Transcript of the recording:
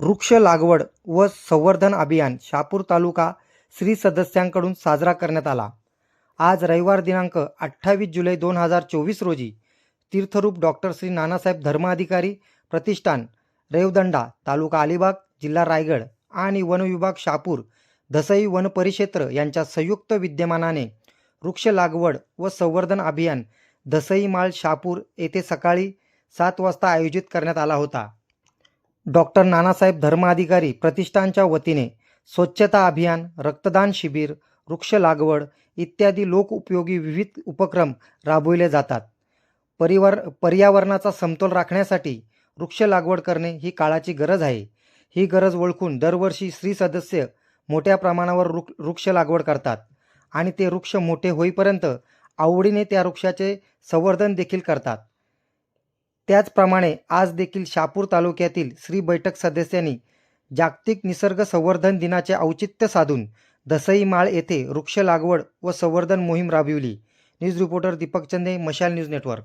वृक्ष लागवड व संवर्धन अभियान शापूर तालुका श्री सदस्यांकडून साजरा करण्यात आला. आज रविवार दिनांक अठ्ठावीस जुलै दोन हजार चोवीस रोजी तीर्थरूप डॉक्टर श्री नानासाहेब धर्माधिकारी प्रतिष्ठान रेवदंडा तालुका अलिबाग जिल्हा रायगड आणि वनविभाग शापूर दसई वन परिक्षेत्र यांच्या संयुक्त विद्यमानाने वृक्ष लागवड व संवर्धन अभियान दसई माळ शापूर येथे सकाळी सात वाजता आयोजित करण्यात आला होता. डॉक्टर नानासाहेब धर्माधिकारी प्रतिष्ठानच्या वतीने स्वच्छता अभियान रक्तदान शिबिर वृक्ष लागवड इत्यादी लोकउपयोगी विविध उपक्रम राबविले जातात. परिवार पर्यावरणाचा समतोल राखण्यासाठी वृक्ष लागवड करणे ही काळाची गरज आहे. ही गरज ओळखून दरवर्षी स्त्री सदस्य मोठ्या प्रमाणावर वृक्ष वृक्ष लागवड करतात आणि ते वृक्ष मोठे होईपर्यंत आवडीने त्या वृक्षाचे संवर्धन देखील करतात. त्याचप्रमाणे आज देखील शापूर तालुक्यातील श्री बैठक सदस्यांनी जागतिक निसर्ग संवर्धन दिनाचे औचित्य साधून दसई माळ येथे वृक्ष लागवड व संवर्धन मोहीम राबविली. न्यूज रिपोर्टर दीपक चंदे मशाल न्यूज नेटवर्क.